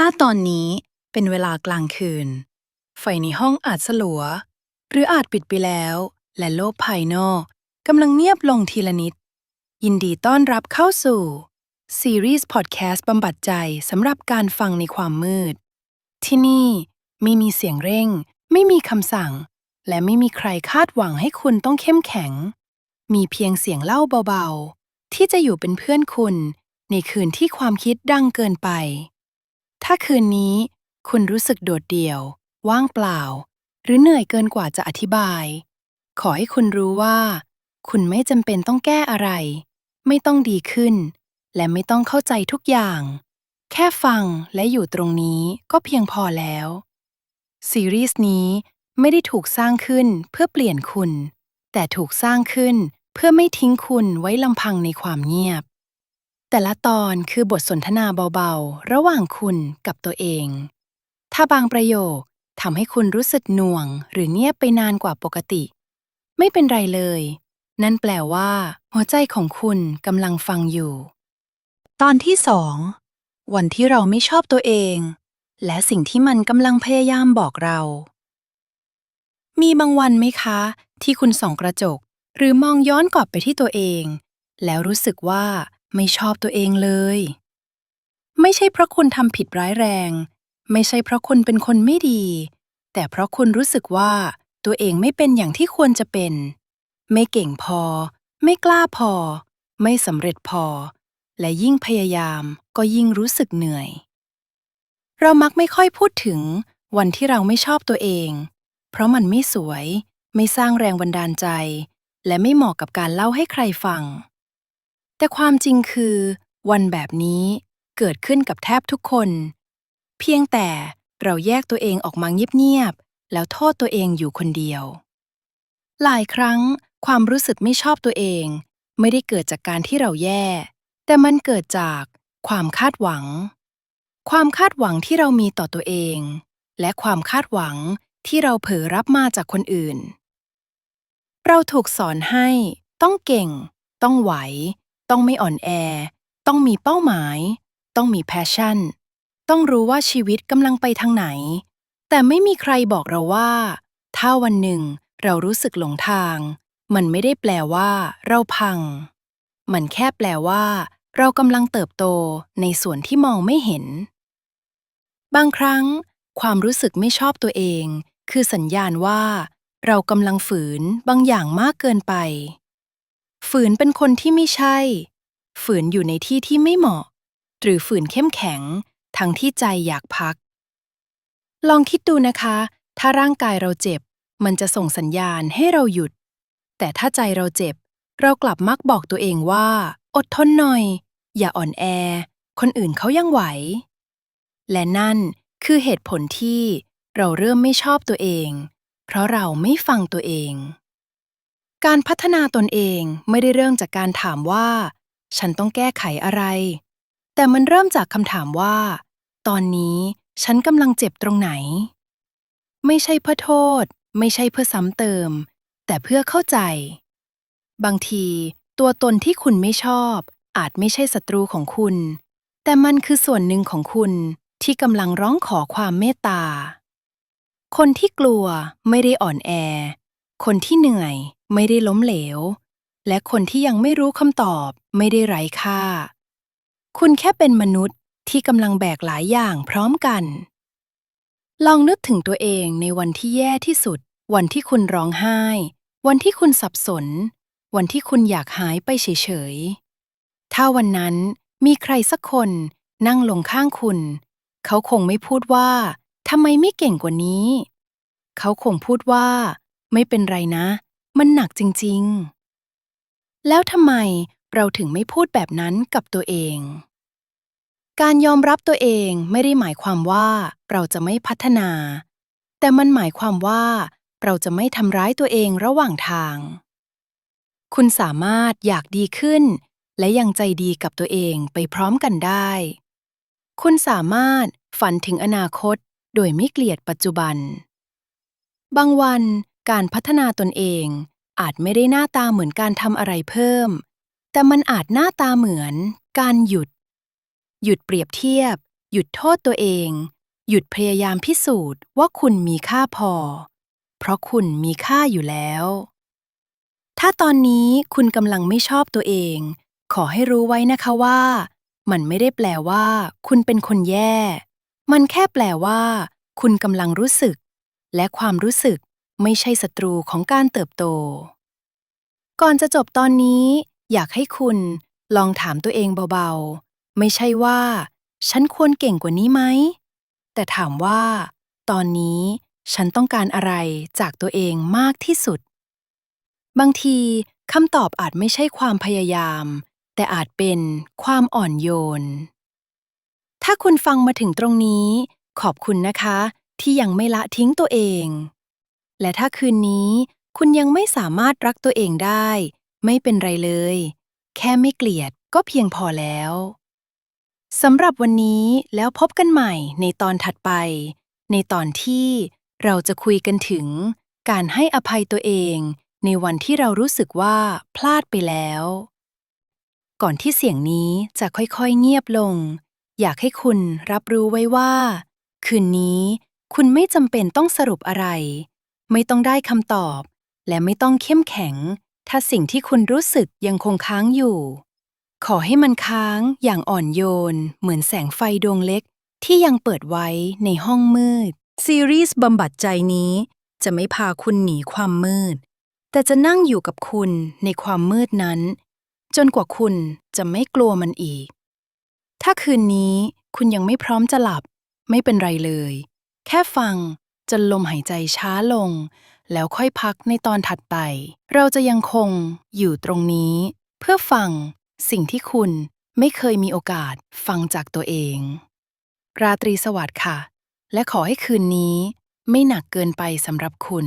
ถ้าตอนนี้เป็นเวลากลางคืน ไฟในห้องอาจสลัว หรืออาจปิดไปแล้ว และโลกภายนอกกำลังเงียบลงทีละนิด ยินดีต้อนรับเข้าสู่ ซีรีส์พอดแคสต์บำบัดใจสำหรับการฟังในความมืด ที่นี่ไม่มีเสียงเร่ง ไม่มีคำสั่ง และไม่มีใครคาดหวังให้คุณต้องเข้มแข็ง มีเพียงเสียงเล่าเบาๆ ที่จะอยู่เป็นเพื่อนคุณ ในคืนที่ความคิดดังเกินไป ถ้าคืนนี้คุณรู้สึกโดดเดี่ยว ว่างเปล่า หรือเหนื่อยเกินกว่าจะอธิบาย ขอให้คุณรู้ว่า คุณไม่จำเป็นต้องแก้อะไร ไม่ต้องดีขึ้น และไม่ต้องเข้าใจทุกอย่าง แค่ฟังและอยู่ตรงนี้ก็เพียงพอแล้ว ซีรีส์นี้ไม่ได้ถูกสร้างขึ้นเพื่อเปลี่ยนคุณ แต่ถูกสร้างขึ้นเพื่อไม่ทิ้งคุณไว้ลำพังในความเงียบ แต่ละตอนคือบทสนทนาเบาๆ ระหว่างคุณกับตัวเอง ถ้าบางประโยคทำให้คุณรู้สึกหน่วง หรือเงียบไปนานกว่าปกติ ไม่เป็นไรเลย นั่นแปลว่า หัวใจของคุณกำลังฟังอยู่ ตอนที่สองวันที่เราไม่ชอบตัวเอง และสิ่งที่มันกำลังพยายามบอกเรา มีบางวันไหมคะ ที่คุณส่องกระจก หรือมองย้อนกลับไปที่ตัวเอง แล้วรู้สึกว่า ไม่ชอบตัวเองเลย ไม่ใช่เพราะคุณทำผิดร้ายแรง ไม่ใช่เพราะคุณเป็นคนไม่ดี แต่เพราะคุณรู้สึกว่าตัวเองไม่เป็นอย่างที่ควรจะเป็น ไม่เก่งพอ ไม่กล้าพอ ไม่สำเร็จพอ และยิ่งพยายามก็ยิ่งรู้สึกเหนื่อย เรามักไม่ค่อยพูดถึงวันที่เราไม่ชอบตัวเอง เพราะมันไม่สวย ไม่สร้างแรงบันดาลใจ และไม่เหมาะกับการเล่าให้ใครฟัง แต่ความจริงคือ วันแบบนี้เกิดขึ้นกับแทบทุกคน เพียงแต่เราแยกตัวเองออกมาเงียบๆแล้วโทษตัวเองอยู่คนเดียว หลายครั้งความรู้สึกไม่ชอบตัวเอง ไม่ได้เกิดจากการที่เราแย่ แต่มันเกิดจากความคาดหวัง ความคาดหวังที่เรามีต่อตัวเอง และความคาดหวังที่เราเผลอรับมาจากคนอื่น เราถูกสอนให้ ต้องเก่ง ต้องไหว ต้องไม่อ่อนแอ ต้องมีเป้าหมาย ต้องมีแพชชั่น ต้องรู้ว่าชีวิตกำลังไปทางไหน แต่ไม่มีใครบอกเราว่า ถ้าวันหนึ่งเรารู้สึกหลงทาง มันไม่ได้แปลว่า เราพัง มันแค่แปลว่า เรากำลังเติบโตในส่วนที่มองไม่เห็น บางครั้ง ความรู้สึกไม่ชอบตัวเอง คือสัญญาณว่า เรากำลังฝืนบางอย่างมากเกินไป ฝืนเป็นคนที่ไม่ใช่ ฝืนอยู่ในที่ที่ไม่เหมาะ หรือฝืนเข้มแข็ง ทั้งที่ใจอยากพัก ลองคิดดูนะคะ ถ้าร่างกายเราเจ็บ มันจะส่งสัญญาณให้เราหยุด แต่ถ้าใจเราเจ็บ เรากลับมักบอกตัวเองว่า อดทนหน่อย อย่าอ่อนแอ คนอื่นเขายังไหว และนั่นคือเหตุผลที่เราเริ่มไม่ชอบตัวเอง เพราะเราไม่ฟังตัวเอง การพัฒนาตนเองไม่ได้เริ่มจากการถามว่า ฉันต้องแก้ไขอะไร แต่มันเริ่มจากคำถามว่า ตอนนี้ฉันกำลังเจ็บตรงไหน ไม่ใช่เพื่อโทษ ไม่ใช่เพื่อซ้ำเติม แต่เพื่อเข้าใจ บางที ตัวตนที่คุณไม่ชอบ อาจไม่ใช่ศัตรูของคุณ แต่มันคือส่วนหนึ่งของคุณที่กำลังร้องขอความเมตตา คนที่กลัวไม่ได้อ่อนแอ คนที่เหนื่อย ไม่ได้ล้มเหลว และคนที่ยังไม่รู้คำตอบไม่ได้ไร้ค่า คุณแค่เป็นมนุษย์ที่กำลังแบกหลายอย่างพร้อมกัน ลองนึกถึงตัวเองในวันที่แย่ที่สุด วันที่คุณร้องไห้ วันที่คุณสับสน วันที่คุณอยากหายไปเฉยๆ ถ้าวันนั้นมีใครสักคนนั่งลงข้างคุณ เขาคงไม่พูดว่าทำไมไม่เก่งกว่านี้ เขาคงพูดว่า ไม่เป็นไรนะ มันหนักจริง ๆ แล้วทำไมเราถึงไม่พูดแบบนั้นกับตัวเอง การยอมรับตัวเองไม่ได้หมายความว่าเราจะไม่พัฒนา แต่มันหมายความว่าเราจะไม่ทำร้ายตัวเองระหว่างทาง คุณสามารถอยากดีขึ้น และยังใจดีกับตัวเองไปพร้อมกันได้ คุณสามารถฝันถึงอนาคตโดยไม่เกลียดปัจจุบัน บางวัน การพัฒนาตนเอง อาจไม่ได้หน้าตาเหมือนการทำอะไรเพิ่ม แต่มันอาจหน้าตาเหมือน การหยุด หยุดเปรียบเทียบ หยุดโทษตัวเอง หยุดพยายามพิสูจน์ว่าคุณมีค่าพอ เพราะคุณมีค่าอยู่แล้ว ถ้าตอนนี้คุณกำลังไม่ชอบตัวเอง ขอให้รู้ไว้นะคะว่า มันไม่ได้แปลว่า คุณเป็นคนแย่ มันแค่แปลว่า คุณกำลังรู้สึก และความรู้สึก ไม่ใช่ศัตรูของการเติบโต ก่อนจะจบตอนนี้ อยากให้คุณลองถามตัวเองเบาๆ ไม่ใช่ว่า ฉันควรเก่งกว่านี้ไหม แต่ถามว่า ตอนนี้ฉันต้องการอะไรจากตัวเองมากที่สุด บางทีคำตอบอาจไม่ใช่ความพยายาม แต่อาจเป็นความอ่อนโยน ถ้าคุณฟังมาถึงตรงนี้ ขอบคุณนะคะ ที่ยังไม่ละทิ้งตัวเอง และถ้าคืนนี้คุณยังไม่สามารถรักตัวเองได้ ไม่เป็นไรเลย แค่ไม่เกลียดก็เพียงพอแล้วสำหรับวันนี้แล้วพบกันใหม่ในตอนถัดไป ในตอนที่เราจะคุยกันถึง การให้อภัยตัวเอง ในวันที่เรารู้สึกว่าพลาดไปแล้ว ก่อนที่เสียงนี้จะค่อยๆเงียบลง อยากให้คุณรับรู้ไว้ว่า คืนนี้คุณไม่จำเป็นต้องสรุปอะไร ไม่ต้องได้คำตอบ และไม่ต้องเข้มแข็ง ถ้าสิ่งที่คุณรู้สึกยังคงค้างอยู่ ขอให้มันค้างอย่างอ่อนโยน เหมือนแสงไฟดวงเล็ก ที่ยังเปิดไว้ในห้องมืด ซีรีส์บำบัดใจนี้จะไม่พาคุณหนีความมืด แต่จะนั่งอยู่กับคุณในความมืดนั้น จนกว่าคุณจะไม่กลัวมันอีก ถ้าคืนนี้คุณยังไม่พร้อมจะหลับ ไม่เป็นไรเลย แค่ฟัง จนลมหายใจช้าลง แล้วค่อยพักในตอนถัดไป เราจะยังคงอยู่ตรงนี้ เพื่อฟังสิ่งที่คุณไม่เคยมีโอกาสฟังจากตัวเอง ราตรีสวัสดิ์ค่ะ และขอให้คืนนี้ไม่หนักเกินไปสำหรับคุณ